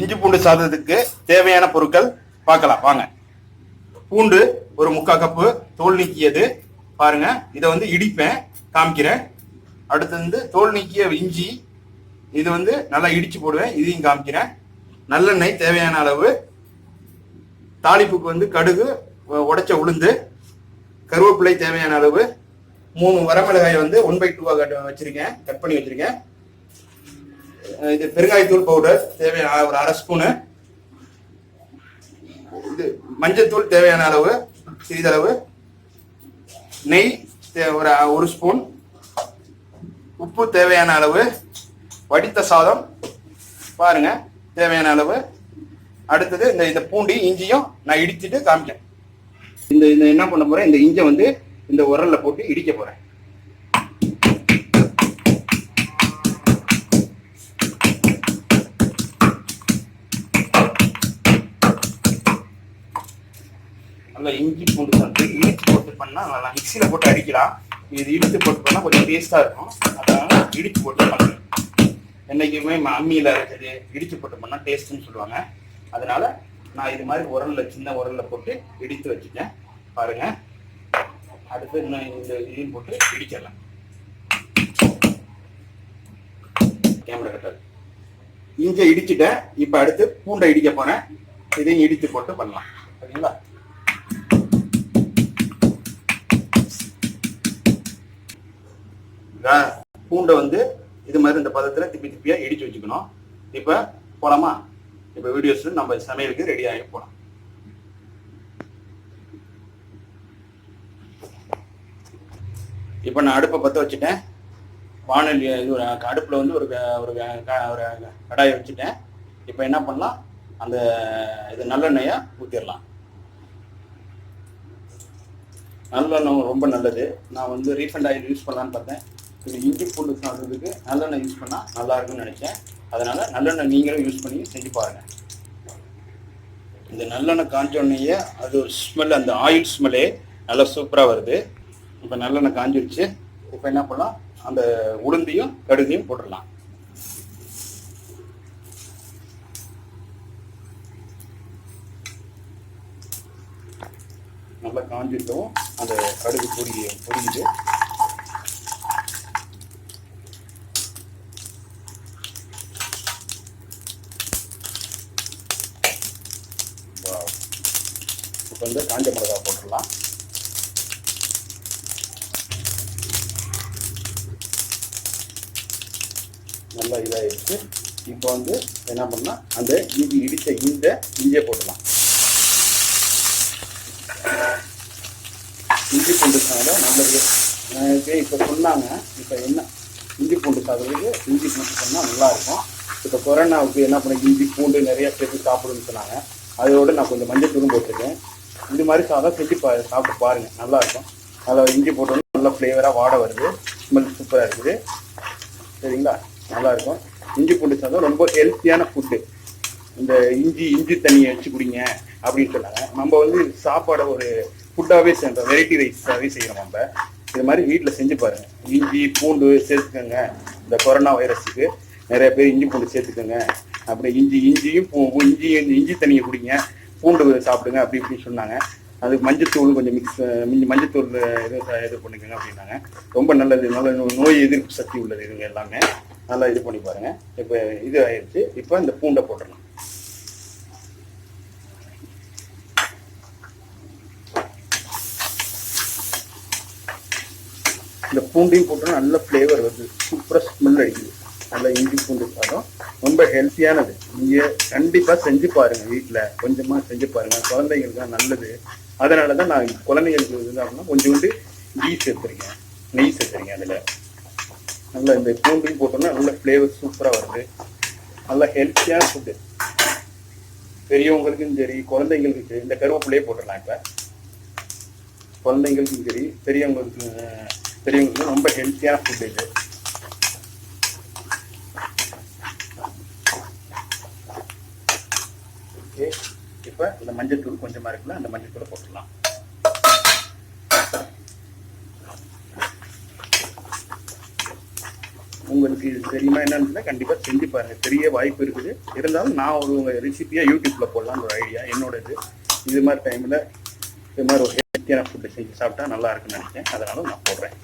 இஞ்சி பூண்டு சாதத்துக்கு தேவையான பொருட்கள் பார்க்கலாம். வாங்க. பூண்டு ஒரு முக்கால் கப்பு தோல் நீக்கியது பாருங்க. இதை வந்து இடிப்பேன் காமிக்கிறேன். அடுத்து வந்து தோல் நீக்கிய இஞ்சி இது வந்து நல்லா இடிச்சு போடுவேன் இதையும் காமிக்கிறேன். நல்லெண்ணெய் தேவையான அளவு. தாளிப்புக்கு வந்து கடுகு உடைச்ச உளுந்து கருவேப்பிலை தேவையான அளவு. மூணு வரமிளகாய் வந்து ஒன் பை டூவாக கட் வச்சிருக்கேன் கட் பண்ணி வச்சிருக்கேன். இது பெருங்காயத்தூள் பவுடர் தேவையான ஒரு அரை ஸ்பூனு இது மஞ்சத்தூள் தேவையான அளவு சிறிதளவு. நெய் தே- ஒரு ஒரு ஸ்பூன் உப்பு தேவையான அளவு வடித்த சாதம். பாருங்க தேவையான அளவு. அடுத்தது இந்த இந்த பூண்டி இஞ்சியும் நான் இடிச்சிட்டு காமிக்கிறேன். இந்த இந்த என்ன பண்ண போறேன்? இந்த இஞ்சை வந்து இந்த உரல்ல போட்டு இடிக்க போறேன். நல்லா இஞ்சி பூண்டு வந்து இழுத்து போட்டு பண்ணால் நல்லா மிக்சியில் போட்டு அடிக்கலாம். இது இழுத்து போட்டு பண்ணால் கொஞ்சம் டேஸ்ட்டாக இருக்கும். அதனால இடித்து போட்டு பண்ணுறேன் என்றைக்குமே அம்மியில் அம்மியில இடித்து போட்டு பண்ணால் டேஸ்ட்டுன்னு சொல்லுவாங்க. அதனால நான் இது மாதிரி உரலில் சின்ன உரலில் போட்டு இடித்து வச்சுட்டேன். பாருங்க. அடுத்து இன்னும் இந்த இதையும் போட்டு இடிச்சிடலாம். கேமரா கட்டாது இஞ்சை இடிச்சிட்டேன். இப்போ அடுத்து பூண்டை இடிக்க போகிறேன் இதையும் இடித்து போட்டு பண்ணலாம். சரிங்களா? பூண்டை வந்து இது மாதிரி இந்த பதத்தில் திப்பி திப்பியா இடிச்சு வச்சுக்கணும். இப்போ போலாமா? இப்போ வீடியோஸ் நம்ம சமையலுக்கு ரெடி ஆகி போகலாம் இப்போ நான் அடுப்பை பற்ற வச்சுட்டேன். வானொலி இது ஒரு அடுப்பில் வந்து ஒரு க- ஒரு க- ஒரு கடாயை வச்சுட்டேன். இப்போ என்ன பண்ணலாம்? அந்த இது நல்லெண்ணெயை ஊற்றிடலாம் நல்லெண்ணெய் ரொம்ப நல்லது. நான் வந்து ரீஃபண்ட் ஆயில் யூஸ் பண்ணலான்னு பார்த்தேன். இது இஞ்சி பூண்டு சாப்பிட்றதுக்கு நல்லெண்ணெய் யூஸ் பண்ணால் நல்லா இருக்கும்னு நினச்சேன். அதனால் நல்லெண்ணெய் நீங்களும் யூஸ் பண்ணி செஞ்சு பாருங்கள் இந்த நல்லெண்ணெய் காஞ்சோடனேயே அது ஒரு ஸ்மெல் அந்த ஆயில் ஸ்மெல்லே நல்லா சூப்பராக வருது. இப்போ நல்லெண்ணெய் காஞ்சிருச்சு. இப்போ என்ன பண்ணலாம்? அந்த உளுந்தையும் கடுகையும் போட்டுடலாம். நல்லா காஞ்சிட்டோம் அந்த கடுகு பொறியை பொரியுது வந்து காஞ்ச மிளகா போட்டுடலாம். நல்லா இதாகிடுச்சு இப்போ வந்து என்ன பண்ணால் அந்த இஞ்சி இடித்த இந்த இஞ்சியை போட்டுடலாம். இஞ்சி பூண்டு சாதம் நல்லது எனக்கு இப்போ சொன்னாங்க. இப்போ என்ன? இஞ்சி பூண்டு சாதத்துக்கு இஞ்சி பூண்டு சொன்னால் நல்லாயிருக்கும். இப்போ கொரோனாவுக்கு என்ன பண்ண? இஞ்சி பூண்டு நிறைய சேர்த்து சாப்பிடுன்னு சொன்னாங்க. அதோட நான் கொஞ்சம் மஞ்சள் தூரம் போட்டிருக்கேன். இந்த மாதிரி சாதம் செஞ்சு பா சாப்பிட்டு பாருங்க. நல்லா இருக்கும். அதில் இஞ்சி போட்டோம்னா நல்லா ஃப்ளேவராக வாட வருது. ஸ்மெல் சூப்பராக இருக்குது. சரிங்களா? நல்லா இருக்கும். இஞ்சி பூண்டு சாதம் ரொம்ப ஹெல்த்தியான ஃபுட்டு இந்த இஞ்சி இஞ்சி தண்ணியை வச்சு குடிங்க அப்படின்னு சொன்னாங்க. நம்ம வந்து சாப்பாடை ஒரு ஃபுட்டாகவே செய்யறோம் வெரைட்டி ரைஸாகவே செய்கிறோம் நம்ம. இது மாதிரி வீட்டில் செஞ்சு பாருங்க. இஞ்சி பூண்டு சேர்த்துக்கோங்க. இந்த கொரோனா வைரஸுக்கு நிறைய பேர் இஞ்சி பூண்டு சேர்த்துக்கோங்க. அப்படி இஞ்சி இஞ்சியும் பூ இஞ்சி இஞ்சி தண்ணியை குடிங்க. பூண்டு சாப்பிடுங்க அப்படி இப்படி சொன்னாங்க. அதுக்கு மஞ்சத்தூள் கொஞ்சம் மிக்ஸ் மிஞ்சி மஞ்சத்தூள் இது இது பண்ணிக்கோங்க அப்படின்னாங்க. ரொம்ப நல்லது நல்ல நோய் எதிர்ப்பு சக்தி உள்ளது இதுங்க எல்லாமே. நல்லா இது பண்ணி பாருங்க. இப்போ இது ஆயிடுச்சு இப்போ இந்த பூண்டை போட்டுடலாம். இந்த பூண்டையும் போட்டோம்னா நல்ல ஃப்ளேவர் வருது. சூப்பராக ஸ்மெல் அடிக்குது. நல்ல இஞ்சி பூண்டு சாதம். ரொம்ப ஹெல்த்தியானது நீங்கள் கண்டிப்பாக செஞ்சு பாருங்கள் வீட்டில் கொஞ்சமாக செஞ்சு பாருங்கள் குழந்தைங்களுக்கு நல்லது. அதனால தான் நான் குழந்தைங்களுக்கு வந்து அப்படின்னா கொஞ்சோண்டு கீ சேர்த்துருக்கேன். நெய் சேர்த்துருக்கேன் அதில். நல்லா இந்த பூண்டையும் போட்டோம்னா நல்ல ஃப்ளேவர் சூப்பராக வருது. நல்லா ஹெல்த்தியான ஃபுட்டு பெரியவங்களுக்கும் சரி குழந்தைங்களுக்கும் சரி இந்த கருவேப்பிலையே போட்டுடலாம் இப்போ. குழந்தைங்களுக்கும் சரி பெரியவங்களுக்கு பெரியவங்களுக்கும் ரொம்ப ஹெல்த்தியான ஃபுட் இது ஓகே இப்போ இந்த மஞ்சள் தூள் கொஞ்சமா இருக்குல்ல அந்த மஞ்சள் தூளை போட்டுடலாம். உங்களுக்கு இது தெரியுமா என்னன்னு கண்டிப்பாக செஞ்சு பாருங்கள் தெரிய வாய்ப்பு இருக்குது. இருந்தாலும் நான் ஒரு உங்கள் ரெசிபியாக யூடியூப்பில் போடலாம்னு ஒரு ஐடியா என்னோட இது இது மாதிரி டைமில் இது மாதிரி ஒரு ஹெல்த்தியான ஃபுட்டு செஞ்சு சாப்பிட்டா நல்லா இருக்குன்னு நினைக்கிறேன். அதனால நான் போடுறேன்.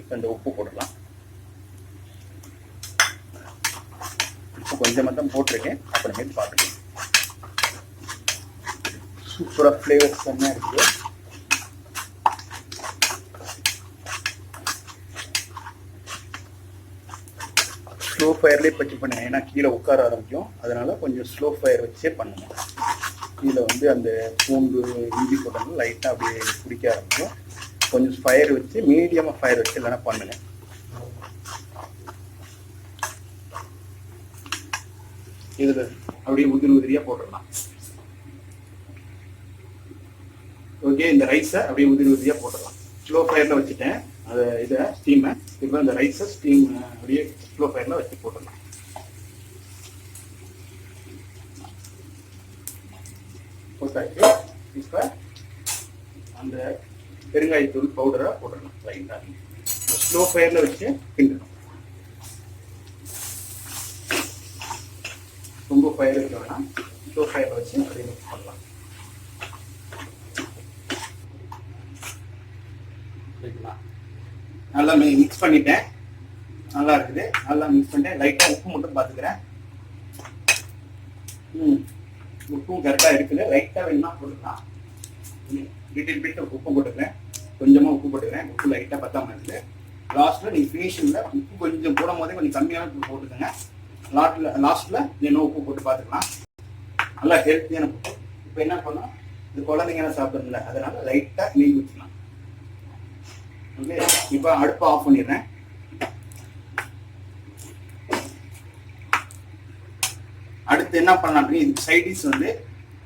இப்போ இந்த உப்பு போடலாம். கொஞ்சமாக தான் போட்டிருக்கேன். அப்புறமேட்டு பார்த்துக்கலாம் சூப்பராக ஃப்ளேவர்ஸ் என்ன இருக்குது ஸ்லோ ஃபயர்லேயே வச்சு பண்ணேன். ஏன்னா கீழே உட்கார ஆரம்பிக்கும். அதனால் கொஞ்சம் ஸ்லோ ஃபயர் வச்சே பண்ணுங்க கீழே வந்து அந்த பூண்டு இஞ்சி போட்டாங்க லைட்டாக அப்படியே பிடிக்க ஆரம்பிக்கும். கொஞ்சம் ஃபயர் வச்சு மீடியமாக ஃபயர் வச்சு இல்லைன்னா பண்ணுங்க இதில் அப்படியே உதிரி உதிரியாக போட்டுடலாம். ஓகே இந்த ரைஸை அப்படியே உதிரி உதிரியாக போட்டுடலாம். ஸ்லோ ஃபயரில் வச்சுட்டேன். அதை இதை ஸ்டீமை இப்போ இந்த ரைஸை ஸ்டீம் அப்படியே ஸ்லோ ஃபயரில் வச்சு போட்டுடலாம். போட்டாச்சு. இப்போ அந்த பெருங்காயத்தூள் பவுடரை போட்டுடலாம் ஸ்லோ ஃபயரில் வச்சு கிண்டணும். ரொம்ப ஃபயர் இருக்க வேணாம். ஸ்லோ ஃபயரில் வச்சு அதை மிக்ஸ் பண்ணலாம் சரிங்களா? நல்லா மிக்ஸ் பண்ணிட்டேன். நல்லா இருக்குது. நல்லா மிக்ஸ் பண்ணிட்டேன். லைட்டாக உப்பு மட்டும் பார்த்துக்கிறேன் ம். உப்பும் கரெக்டாக இருக்குது. லைட்டாக வேணுமா போட்டுக்கலாம். லிட்டில் பிட் உப்பு போட்டுக்கிறேன். கொஞ்சமாக உப்பு போட்டுக்கிறேன். உப்பு லைட்டாக பத்தாம இருக்குது. லாஸ்ட்டில் நீங்கள் ஃபினிஷிங்கில் உப்பு கொஞ்சம் போடும் போதே கொஞ்சம் கம்மியான உப்பு போட்டுக்கோங்க. லாஸ்ட்டில் லாஸ்ட்டில் இன்னும் உப்பு போட்டு பார்த்துக்கலாம் நல்லா ஹெல்த்தியான உப்பு இப்போ என்ன பண்ணோம் இது குழந்தைங்க சாப்பிடுறதில்ல அதனால லைட்டாக நெய் ஊற்றிக்கலாம் ஓகே இப்போ அடுப்பை ஆஃப் பண்ணிடுறேன். அடுத்து என்ன பண்ணலாம் அப்படின்னு இதுக்கு சைடிஸ் வந்து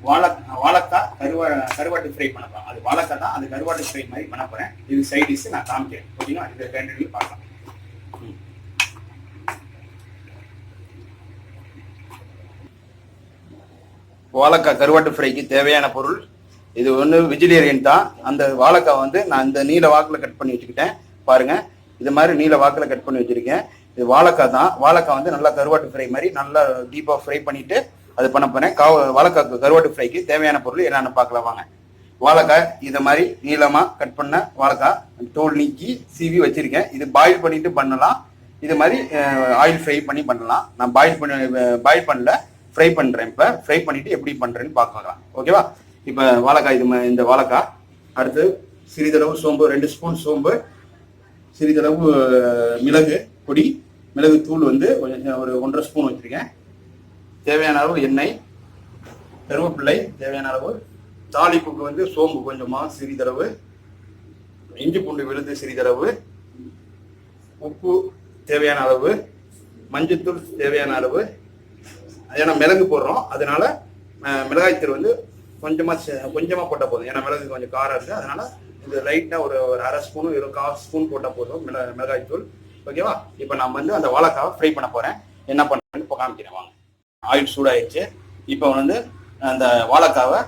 வாழை வாழைக்காய் கருவா கருவாட்டு ஃப்ரை பண்ண போறோம் அது வாழைக்காய் தான் அது கருவாட்டு ஃப்ரை மாதிரி பண்ண போறேன். இது சைடிஸ் நான் காமிக்கிறேன். ஓகேங்களா இது ரெண்டு பார்க்கலாம். வாழைக்காய் கருவாட்டு ஃப்ரைக்கு தேவையான பொருள். இது ஒன்று வெஜிடேரியன் தான். அந்த வாழைக்காய் வந்து நான் இந்த நீல வாக்கில் கட் பண்ணி வச்சுக்கிட்டேன். பாருங்க. இது மாதிரி நீல வாக்கில் கட் பண்ணி வச்சிருக்கேன். இது வாழைக்காய் தான். வாழைக்காய் வந்து நல்லா கருவாட்டு ஃப்ரை மாதிரி நல்லா டீப்பாக ஃப்ரை பண்ணிட்டு அது பண்ண போனேன் காவ வாழைக்காய் கருவாட்டு ஃப்ரைக்கு தேவையான பொருள் என்னென்னு பார்க்கலாம் வாங்க. வாழைக்காய் இதை மாதிரி நீளமாக கட் பண்ண வாழைக்காய் தோல் நீக்கி சீவி வச்சிருக்கேன். இது பாயில் பண்ணிட்டு பண்ணலாம். இது மாதிரி ஆயில் ஃப்ரை பண்ணி பண்ணலாம். நான் பாயில் பண்ணி பாயில் பண்ணல. ஃப்ரை பண்ணுறேன் இப்போ. ஃப்ரை பண்ணிவிட்டு எப்படி பண்ணுறேன்னு பார்க்கலாம். ஓகேவா இப்போ வாழைக்காய் இது ம- இந்த வாழைக்காய். அடுத்து சிறிதளவு சோம்பு ரெண்டு ஸ்பூன் சோம்பு சிறிதளவு மிளகு பொடி. மிளகு தூள் வந்து கொஞ்சம் ஒரு ஒன்றரை ஸ்பூன் வச்சுருக்கேன். தேவையான அளவு எண்ணெய் கருவேப்பிள்ளை தேவையான அளவு தாளிப்புக்கு வந்து சோம்பு கொஞ்சமாக சிறிதளவு. இஞ்சி பூண்டு விழுது சிறிதளவு. உப்பு தேவையான அளவு. மஞ்சத்தூள் தேவையான அளவு. ஏன்னா மிளகு போடுறோம். அதனால மிளகாய்த்தூள் வந்து கொஞ்சமாக சே- போட்டால் போதும். ஏன்னா மிளகு கொஞ்சம் காரம் இருக்குது அதனால இது லைட்டாக ஒரு ஒரு அரை ஸ்பூன் ஒரு கால் ஸ்பூன் போட்டால் போதும் மிள மிளகாய்த்தூள் ஓகேவா? இப்போ நான் வந்து அந்த வாழைக்காவை ஃப்ரை பண்ண போகிறேன் என்ன பண்ணுறேன்னு இப்போ காமிக்கிறேன் வாங்க. ஆயில் சூடாயிடுச்சு. இப்போ வந்து அந்த வாழைக்காவை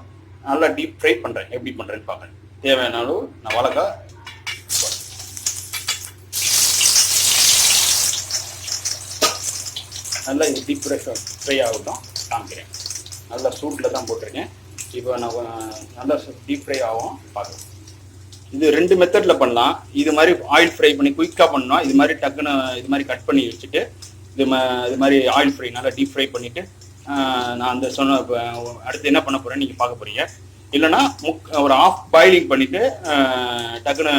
நல்லா டீப் ஃப்ரை பண்ணுறேன் எப்படி பண்ணுறேன்னு பார்க்குறேன் தேவையான அளவு நான் வாழைக்காய் நல்லா இது டீப் ஃப்ரை ஃப்ரை ஆகட்டும். காமிக்கிறேன். நல்லா சூட்டில் தான் போட்டிருக்கேன். இப்போ நான் நல்லா டீப் ஃப்ரை ஆகும். பார்க்கலாம். இது ரெண்டு மெத்தடில் பண்ணலாம். இது மாதிரி ஆயில் ஃப்ரை பண்ணி குயிக்காக பண்ணோம் இது மாதிரி டக்குன்னு இது மாதிரி கட் பண்ணி வச்சுட்டு இது மா இது மாதிரி ஆயில் ஃப்ரை நல்லா டீப் ஃப்ரை பண்ணிவிட்டு நான் அந்த சொன்ன அடுத்து என்ன பண்ண போகிறேன்னு நீங்கள் பார்க்க போகிறீங்க இல்லைன்னா முக் ஒரு ஆஃப் பாயிலிங் பண்ணிவிட்டு டக்குன்னு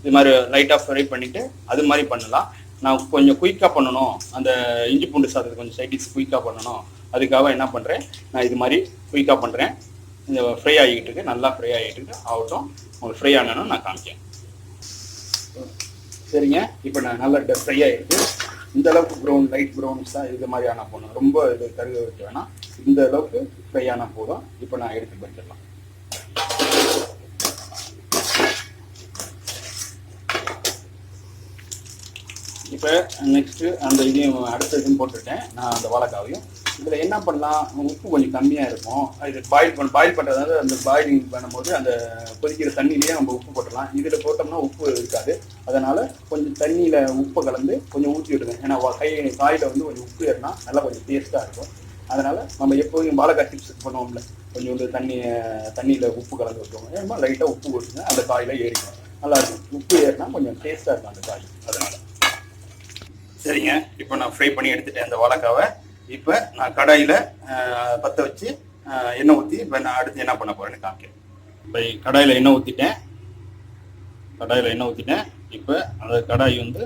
இது மாதிரி லைட்டாக ஃப்ரை பண்ணிவிட்டு அது மாதிரி பண்ணலாம். நான் கொஞ்சம் குயிக்காக பண்ணணும். அந்த இஞ்சி பூண்டு சாதத்தை கொஞ்சம் சைடிஸ் குயிக்காக பண்ணணும். அதுக்காக என்ன பண்ணுறேன் நான் இது மாதிரி குயிக்காக பண்ணுறேன் இந்த ஃப்ரை ஆகிக்கிட்டு இருக்கு. நல்லா ஃப்ரை ஆகிட்டு இருக்கு. ஆகட்டும் உங்களுக்கு ஃப்ரை ஆனனும் நான் காமிக்கேன் சரிங்க. இப்போ நான் நல்லா ஃப்ரை ஆகிருக்கு. இந்த அளவுக்கு ப்ரௌன் லைட் ப்ரௌன்ஸ் தான் இது மாதிரி ஆனால் போகணும் ரொம்ப இது கருக வைக்க வேணாம். இந்த அளவுக்கு ஃப்ரை ஆனால் போதும். இப்போ நான் எடுத்து பண்ணிடலாம் இப்போ நெக்ஸ்ட்டு அந்த இதையும் அடுத்த இதுவும் போட்டுட்டேன். நான் அந்த வாழைக்காவையும். இதில் என்ன பண்ணலாம்? உப்பு கொஞ்சம் கம்மியாக இருக்கும். இது பாயில் பண்ண பாயில் பண்ணுறதால அந்த பாயிலிங் பண்ணும்போது அந்த கொதிக்கிற தண்ணியிலேயே நம்ம உப்பு போட்டுடலாம். இதில் போட்டோம்னா உப்பு இருக்காது. அதனால் கொஞ்சம் தண்ணியில் உப்பை கலந்து கொஞ்சம் ஊற்றி விடுங்க. ஏன்னா கை காயில் வந்து கொஞ்சம் உப்பு ஏறினா நல்லா கொஞ்சம் டேஸ்ட்டாக இருக்கும். அதனால் நம்ம எப்போதும் வாழைக்காய் சிப்ஸ் பண்ணுவோம்ல. கொஞ்சம் வந்து தண்ணி தண்ணியில் உப்பு கலந்து வச்சுக்கோங்க. ஏன்னா லைட்டாக உப்பு போட்டுங்க அந்த காயில் ஏறிக்கும் நல்லா இருக்கும். உப்பு ஏறினா கொஞ்சம் டேஸ்ட்டாக இருக்கும் அந்த காய். அதனால் சரிங்க. இப்போ நான் ஃப்ரை பண்ணி எடுத்துட்டேன் அந்த வாழைக்காவை. இப்போ நான் கடாயில் பற்ற வச்சு எண்ணெய் ஊற்றி இப்போ நான் அடுத்து என்ன பண்ண போகிறேன்னு காமிக்கிறேன். இப்போ கடாயில் எண்ணெய் ஊற்றிட்டேன் கடாயில் எண்ணெய் ஊற்றிட்டேன் இப்போ அந்த கடாய் வந்து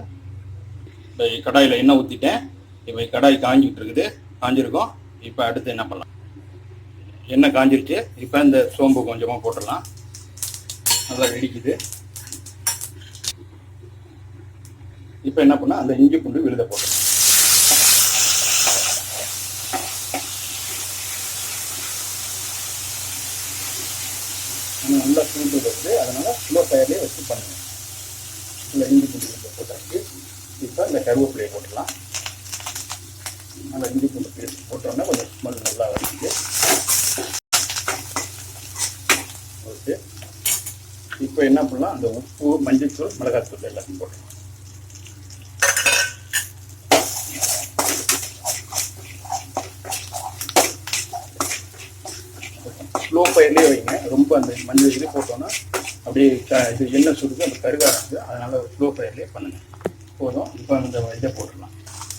இப்போ கடாயில் எண்ணெய் ஊற்றிட்டேன் இப்போ கடாய் காஞ்சிக்கிட்டு இருக்குது காஞ்சிருக்கும். இப்போ அடுத்து என்ன பண்ணலாம்? எண்ணெய் காஞ்சிருச்சு. இப்போ இந்த சோம்பு கொஞ்சமாக போட்டுடலாம். நல்லா வெடிக்குது. இப்போ என்ன பண்ணா அந்த இஞ்சி பூண்டு விழுத போட்டுடலாம் நல்லா சூடு வருது அதனால ஸ்லோ ஃபயர்லேயே வச்சு பண்ணுங்க இந்த இஞ்சி பூண்டு விழுத போட்டாச்சு. இப்போ இந்த கருவேப்பிலையை போட்டுடலாம் நல்லா இஞ்சி பூண்டு பேஸ்ட் போட்டோன்னா கொஞ்சம் ஸ்மெல் நல்லா வருது ஓகே. இப்போ என்ன பண்ணலாம் அந்த உப்பு மஞ்சள்தூள் மிளகாத்தூள் எல்லாத்தையும் போட்டுக்கலாம். ஸ்லோ ஃபயர்லேயே வைங்க. ரொம்ப அந்த மஞ்சள் இது போட்டோன்னா அப்படியே க- இது எண்ணெய் சுடுது அந்த கருக ஆரம்பிச்சு அதனால பயர்லேயே ஃபயர்லேயே போதும். இப்போ இந்த இதை போட்டுடலாம்.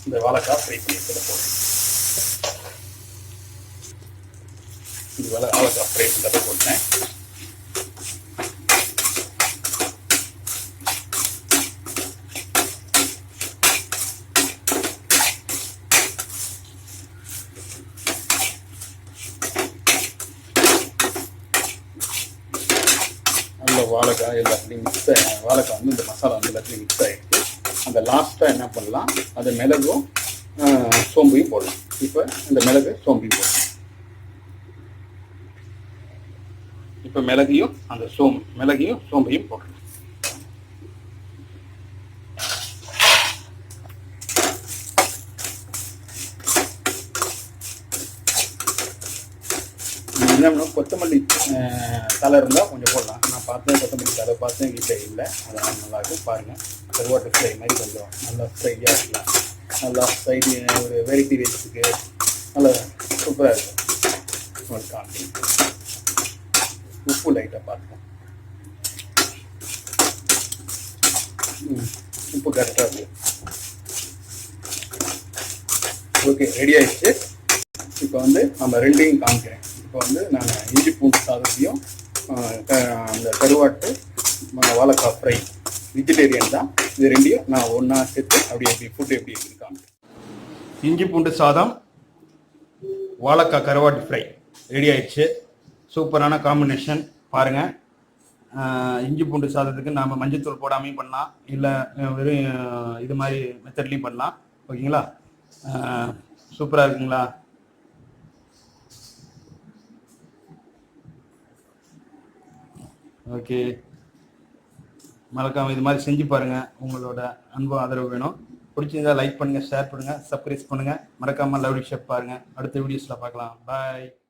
இந்த வாழைக்காய் ஃப்ரை பண்ணி இதில் போட்டுடலாம் இது வாழை வாழைக்காய் ஃப்ரை பண்ணதை போட்டேன். உள்ள வாழைக்காய் எல்லாத்துலேயும் மிக்ஸ் வாழைக்காய் வந்து இந்த மசாலா வந்து எல்லாத்துலேயும் மிக்ஸ் ஆகிடுச்சு அந்த லாஸ்ட்டாக என்ன பண்ணலாம்? அந்த மிளகும் சோம்பையும் போடலாம். இப்போ இந்த மிளகு சோம்பையும் போடலாம். இப்போ மிளகையும் அந்த சோம்பு மிளகையும் சோம்பையும் போடலாம். என்ன கொத்தமல்லி தலை இருந்தால் கொஞ்சம் போடலாம். நான் பார்த்தேன் கொத்தமல்லி தலை பார்த்தேன் வீட்டில் இல்லை. அதெல்லாம் நல்லா இருக்கும். பாருங்கள் கருவாட்டு ஃப்ரை மாதிரி கொஞ்சம் நல்லா ஃப்ரையாக இருக்கலாம். நல்லா சைடு ஒரு வெரைட்டி ரைஸுக்கு நல்லா சூப்பராக இருக்கும். ஒரு உப்பு லைட்டாக பார்த்துக்கோம் உப்பு கரெக்டாக இருக்கு. ஓகே ரெடி ஆயிடுச்சு. இப்போ வந்து நம்ம ரெண்டையும் காமிக்கிறேன். இப்போ வந்து நான் இஞ்சி பூண்டு சாதத்தையும் க- அந்த கருவாட்டு வாழைக்காய் ஃப்ரை வெஜிடேரியன் தான். இது ரெண்டையும் நான் ஒன்றா சேர்த்து அப்படி எப்படி ஃபுட்டு எப்படி இருக்காங்க இஞ்சி பூண்டு சாதம் வாழைக்காய் கருவாட்டு ஃப்ரை ரெடி ஆயிடுச்சு. சூப்பரான காம்பினேஷன் பாருங்கள் இஞ்சி பூண்டு சாதத்துக்கு நாம் மஞ்சத்தூள் போடாமையும் பண்ணலாம். இல்லை வெறும் இது மாதிரி மெத்தட்லேயும் பண்ணலாம். ஓகேங்களா? சூப்பராக இருக்குங்களா? ஓகே. மறக்காம இது மாதிரி செஞ்சு பாருங்க. உங்களோட அன்பு ஆதரவு வேணும். பிடிச்சிருந்தா லைக் பண்ணுங்க ஷேர் பண்ணுங்க சப்ஸ்கிரைப் பண்ணுங்க. மறக்காம லவ் ஷேப் பாருங்க. அடுத்த வீடியோஸ்ல பார்க்கலாம். பாய்